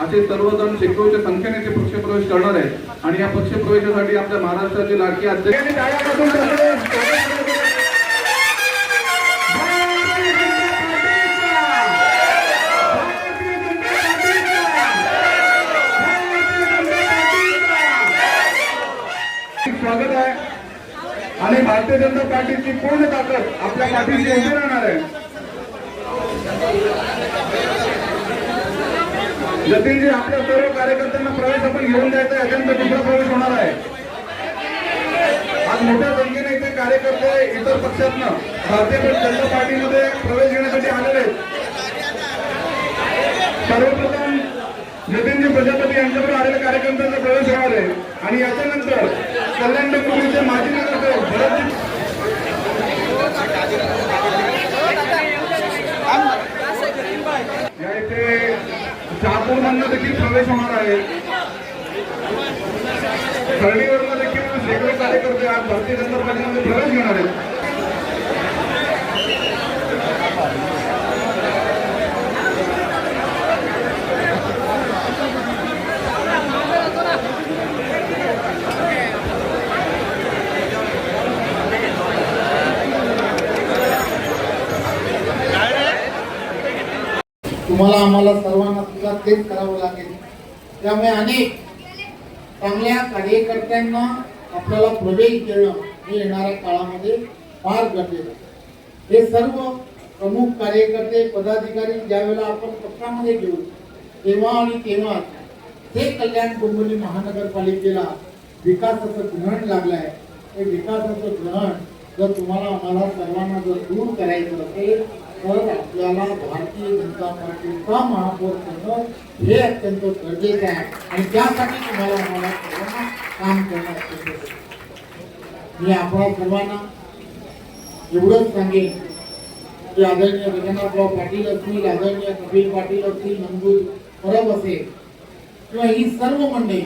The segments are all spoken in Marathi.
असे सर्वजण शेकडोच्या संख्येने ते पक्षप्रवेश करणार आहेत. आणि या पक्षप्रवेशासाठी आपल्या महाराष्ट्राचे लाडके अध्यक्ष स्वागत आहे. आणि भारतीय जनता पार्टीची पूर्ण ताकद आपल्या पाठीशी उभी राहणार आहे. जतीनजी आपल्या सर्व कार्यकर्त्यांना प्रवेश आपण घेऊन द्यायचा याच्यानंतर दुसरा प्रवेश होणार आहे. आज मोठ्या संख्येने इथे कार्यकर्ते इतर पक्षातनं भारतीय जनता पार्टीमध्ये प्रवेश घेण्यासाठी आलेले आहेत. सर्वप्रथम नितीनजी प्रजापती यांच्याकडे आलेल्या कार्यकर्त्यांचा प्रवेश होणार आहे. आणि याच्यानंतर कल्याण डोंबिवलीचे माजी नगरसेवक भरतजी या इथे शहापूरमधनं देखील प्रवेश होणार आहे. खर्डीवरनं देखील शेकडो कार्यकर्ते आज भारतीय जनता पार्टीमध्ये प्रवेश घेणार आहेत. तुम्हाला आम्हाला सर्वांना सुद्धा तेच करावं लागेल. त्यामुळे अनेक चांगल्या कार्यकर्त्यांना आपल्याला प्रवेश देणं हे येणाऱ्या काळामध्ये फार गरजेचं हे सर्व प्रमुख कार्यकर्ते पदाधिकारी ज्यावेळेला आपण पक्षामध्ये घेऊ तेव्हा आणि तेव्हा हे कल्याण डोंबिवली महानगरपालिकेला विकासाचं ग्रहण आहे हे विकासाचं ग्रहण जर तुम्हाला आम्हाला सर्वांना जर दूर करायचं असेल तर आपल्याला भारतीय जनता पार्टीचा महापौर करणं हे अत्यंत गरजेचं आहे आणि त्यासाठी तुम्हाला मला सर्वांना काम करणं अत्यंत मी आपल्या सर्वांना एवढंच सांगेन की आदरणीय रघुनाथराव पाटील असतील आदरणीय कपिल पाटील असतील मंजूर परब असेल किंवा ही सर्व मंडळी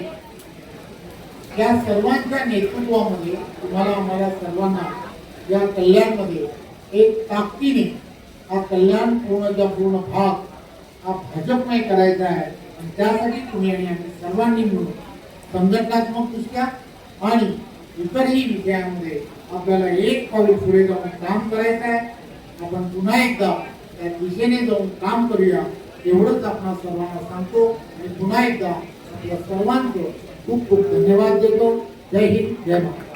या सर्वांच्या नेतृत्वामध्ये तुम्हाला आम्हाला सर्वांना या कल्याणमध्ये एक ताकदीने हा कल्याण पूर्णचा पूर्ण भाग हा भाजपमय करायचा आहे. आणि त्यासाठी तुम्ही आणि आम्ही सर्वांनी मिळून संघटनात्मक दृष्ट्या आणि इतरही विषयांमध्ये आपल्याला एक पाऊल पुढे जाऊन काम करायचं आहे. आपण पुन्हा एकदा त्या दिशेने जाऊन काम करूया एवढंच आपण सर्वांना सांगतो. आणि पुन्हा एकदा आपल्या सर्वांचं खूप खूप धन्यवाद देतो. जय हिंद जय महाराष्ट्र.